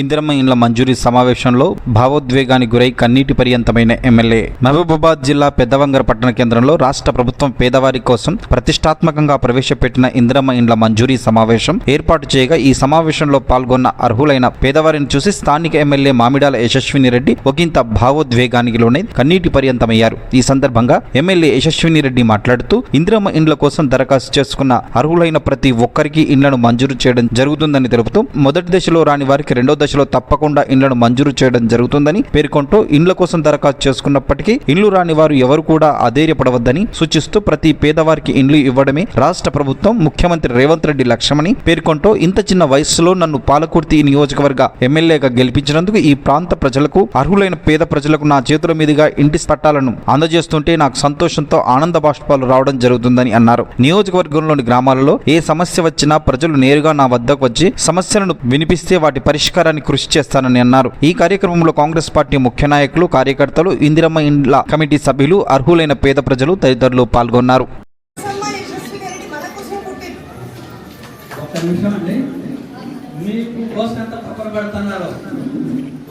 ఇందిరమ్మ ఇండ్ల మంజూరీ సమావేశంలో భావోద్వేగానికి గురై కన్నీటి పర్యంతమైన ఎమ్మెల్యే మహబూబాబాద్ జిల్లా పెద్దవంగర పట్టణ కేంద్రంలో రాష్ట్ర ప్రభుత్వం పేదవారి కోసం ప్రతిష్టాత్మకంగా ప్రవేశపెట్టిన ఇందిరమ్మ ఇండ్ల మంజూరీ సమావేశం ఏర్పాటు చేయగా ఈ సమావేశంలో పాల్గొన్న అర్హులైన పేదవారిని చూసి స్థానిక ఎమ్మెల్యే మామిడాల యశస్విని రెడ్డి ఒకంత భావోద్వేగానికి లోనే కన్నీటి పర్యంతమయ్యారు. ఈ సందర్భంగా ఎమ్మెల్యే యశస్విని రెడ్డి మాట్లాడుతూ ఇందిరమ్మ ఇండ్ల కోసం దరఖాస్తు చేసుకున్న అర్హులైన ప్రతి ఒక్కరికి ఇండ్లను మంజూరు చేయడం జరుగుతుందని తెలుపుతూ మొదటి దశలో రాని వారికి రెండో దశలో తప్పకుండా ఇండ్లను మంజూరు చేయడం జరుగుతుందని పేర్కొంటూ ఇండ్ల కోసం దరఖాస్తు చేసుకున్నప్పటికీ ఇండ్లు రాని వారు ఎవరు కూడా అధైర్యపడవద్దని సూచిస్తూ ప్రతి పేదవారికి ఇండ్లు ఇవ్వడమే రాష్ట్ర ప్రభుత్వం ముఖ్యమంత్రి రేవంత్ రెడ్డి లక్ష్యమని పేర్కొంటూ ఇంత చిన్న వయస్సులో నన్ను పాలకుర్తి నియోజకవర్గ ఎమ్మెల్యేగా గెలిపించినందుకు ఈ ప్రాంత ప్రజలకు అర్హులైన పేద ప్రజలకు నా చేతుల మీదుగా ఇంటి పట్టాలను అందజేస్తుంటే నాకు సంతోషంతో ఆనంద బాష్పాలు రావడం జరుగుతుందని అన్నారు. నియోజకవర్గంలోని గ్రామాలలో ఏ సమస్య వచ్చినా ప్రజలు నేరుగా నా వద్దకు వచ్చి సమస్యలను వినిపిస్తే వాటి పరిష్కారాన్ని కృషి చేస్తానని అన్నారు. ఈ కార్యక్రమంలో కాంగ్రెస్ పార్టీ ముఖ్య నాయకులు కార్యకర్తలు ఇందిరమ్మ ఇండ్ల కమిటీ సభ్యులు అర్హులైన పేద ప్రజలు తదితరులు పాల్గొన్నారు. మీకు కోసం ఎంత తప్పన పెడుతున్నారు.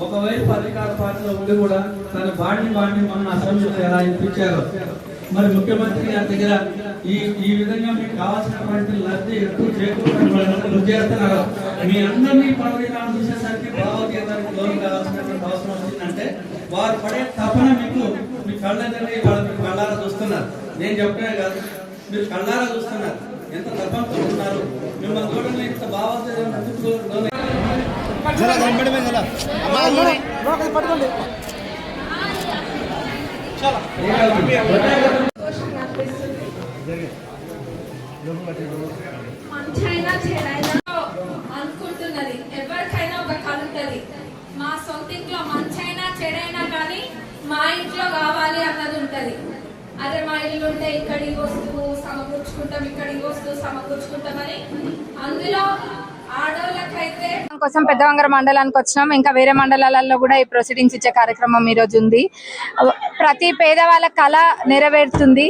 ఒకవైపు అధికార పార్టీలో ఉండి కూడా తన బాడీ బాడీ మొన్న అసెంబ్లీలో ఎలా ఇప్పించారు. మరి ముఖ్యమంత్రి గారి దగ్గర ఈ ఈ విధంగా మీకు కావాల్సినటువంటి లబ్ధి ఎక్కువ చేకూరుతున్నారు చేస్తున్నారు. మీ అందరినీ పదవికాలం చూసేసరికి భావోద్వేగానికి లోన్ కావాల్సినటువంటి అవసరం వచ్చిందంటే వారు పడే తపన మీకు మీ కళ్ళెద్దరి వాళ్ళు మీ కళ్ళారా చూస్తున్నారు. నేను చెప్పే కాదు మీరు కళ్ళారా చూస్తున్నారు. ఎంత తపనతో ఉన్నారు మిమ్మల్ని చూడండి ఇంత భావోద్వేగం ఎందుకు లోన్ మంచైనా చెడైనా అనుకుంటున్నది. ఎవరికైనా ఒక కళ ఉంటది. మా సొంత ఇంట్లో మంచైనా చెడైనా కానీ మా ఇంట్లో కావాలి అన్నది ఉంటది. అదే మా ఇల్లు ఉంటే ఇక్కడికి వస్తువు సమకూర్చుకుంటాం ఇక్కడికి వస్తువు సమకూర్చుకుంటామని అందులో కోసం పెద్దవంగర మండలానికి వచ్చినాం. ఇంకా వేరే మండలాలలో కూడా ఈ ప్రొసీడింగ్స్ ఇచ్చే కార్యక్రమం ఈరోజు ఉంది. ప్రతి పేదవాళ్ళ కళ నెరవేరుతుంది.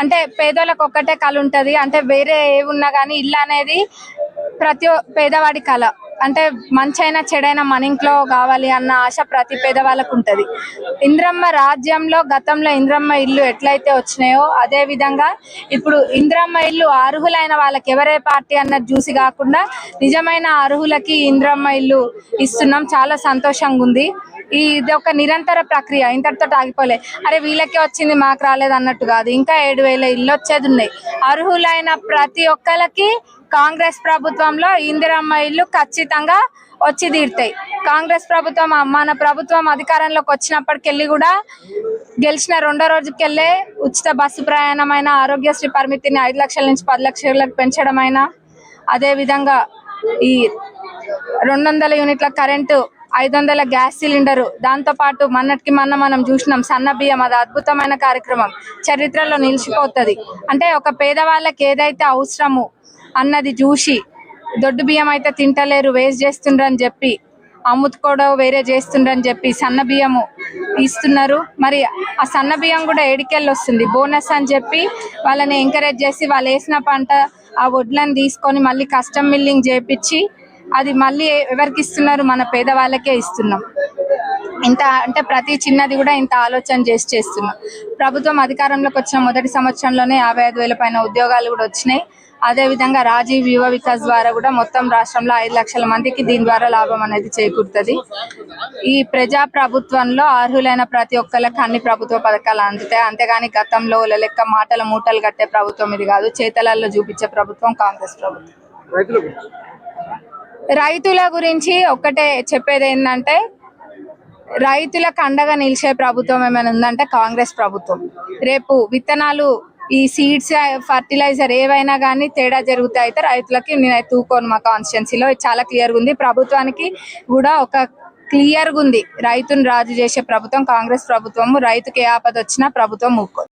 అంటే పేదోళ్ళకి ఒక్కటే కళ ఉంటుంది. అంటే వేరే ఏ ఉన్నా కానీ ఇల్లు అనేది ప్రతి పేదవాడి కళ. అంటే మంచైనా చెడైనా మన ఇంట్లో కావాలి అన్న ఆశ ప్రతి పేదవాళ్ళకు ఉంటుంది. ఇంద్రమ్మ రాజ్యంలో గతంలో ఇంద్రమ్మ ఇల్లు ఎట్లయితే వచ్చినాయో అదే విధంగా ఇప్పుడు ఇంద్రమ్మ ఇల్లు అర్హులైన వాళ్ళకి ఎవరే పార్టీ అన్నది చూసి కాకుండా నిజమైన అర్హులకి ఇంద్రమ్మ ఇల్లు ఇస్తున్నాం. చాలా సంతోషంగా ఉంది ఇది ఒక నిరంతర ప్రక్రియ. ఇంతటితో ఆగిపోలే. అరే వీళ్ళకే వచ్చింది మాకు రాలేదు అన్నట్టు కాదు. ఇంకా ఏడు వేల ఇల్లు వచ్చేది ఉన్నాయి. అర్హులైన ప్రతి ఒక్కరికి కాంగ్రెస్ ప్రభుత్వంలో ఇందిరమ్మ ఇల్లు ఖచ్చితంగా వచ్చి తీరుతాయి. కాంగ్రెస్ ప్రభుత్వం మన ప్రభుత్వం అధికారంలోకి వచ్చినప్పటికెళ్ళి కూడా గెలిచిన రెండో రోజుకెళ్ళే ఉచిత బస్సు ప్రయాణమైన ఆరోగ్యశ్రీ పరిమితిని ఐదు లక్షల నుంచి పది లక్షలకు పెంచడమైనా అదే విధంగా ఈ రెండు వందల యూనిట్ల కరెంటు ఐదు వందల గ్యాస్ సిలిండరు. దాంతో పాటు మొన్నటికి మొన్న మనం చూసినాం సన్న బియ్యం అది అద్భుతమైన కార్యక్రమం. చరిత్రలో నిలిచిపోతుంది. అంటే ఒక పేదవాళ్ళకి ఏదైతే అవసరము అన్నది చూసి దొడ్డు బియ్యం అయితే తింటలేరు వేస్ట్ చేస్తుండ్రని చెప్పి అమ్ముతుకోవడం వేరే చేస్తుండ్రని చెప్పి సన్న బియ్యము ఇస్తున్నారు. మరి ఆ సన్న బియ్యం కూడా ఏడికెళ్ళి వస్తుంది బోనస్ అని చెప్పి వాళ్ళని ఎంకరేజ్ చేసి వాళ్ళు వేసిన పంట ఆ వడ్లను తీసుకొని మళ్ళీ కస్టమ్ మిల్లింగ్ చేపించి అది మళ్ళీ ఎవరికి ఇస్తున్నారు? మన పేదవాళ్ళకే ఇస్తున్నాం. ఇంత అంటే ప్రతి చిన్నది కూడా ఇంత ఆలోచన చేసి చేస్తున్నాం. ప్రభుత్వం అధికారంలోకి వచ్చిన మొదటి సంవత్సరంలోనే యాభై ఐదు వేల పైన ఉద్యోగాలు కూడా వచ్చినాయి. అదే విధంగా రాజీవ్ యువ వికాస్ ద్వారా కూడా మొత్తం రాష్ట్రంలో ఐదు లక్షల మందికి దీని ద్వారా లాభం అనేది చేకూరుతుంది. ఈ ప్రజా ప్రభుత్వంలో అర్హులైన ప్రతి ఒక్కరికి అన్ని ప్రభుత్వ పథకాలు అందుతాయి. అంతేగాని గతంలో లెక్క మాటల మూటలు కట్టే ప్రభుత్వం ఇది కాదు. చేతలలో చూపించే ప్రభుత్వం కాంగ్రెస్ ప్రభుత్వం. రైతుల గురించి ఒక్కటే చెప్పేది ఏంటంటే రైతులకు అండగా నిలిచే ప్రభుత్వం ఏమైనా ఉందంటే కాంగ్రెస్ ప్రభుత్వం. రేపు విత్తనాలు ఈ సీడ్స్ ఫర్టిలైజర్ ఏవైనా కానీ తేడా జరుగుతాయి అయితే రైతులకి నేను తూకోను మా కాన్స్టిట్యున్సీలో. చాలా క్లియర్గా ఉంది. ప్రభుత్వానికి కూడా ఒక క్లియర్గా ఉంది. రైతును రాజు చేసే ప్రభుత్వం కాంగ్రెస్ ప్రభుత్వము రైతుకి ఏ ఆపద వచ్చినా ప్రభుత్వం ఊక్కో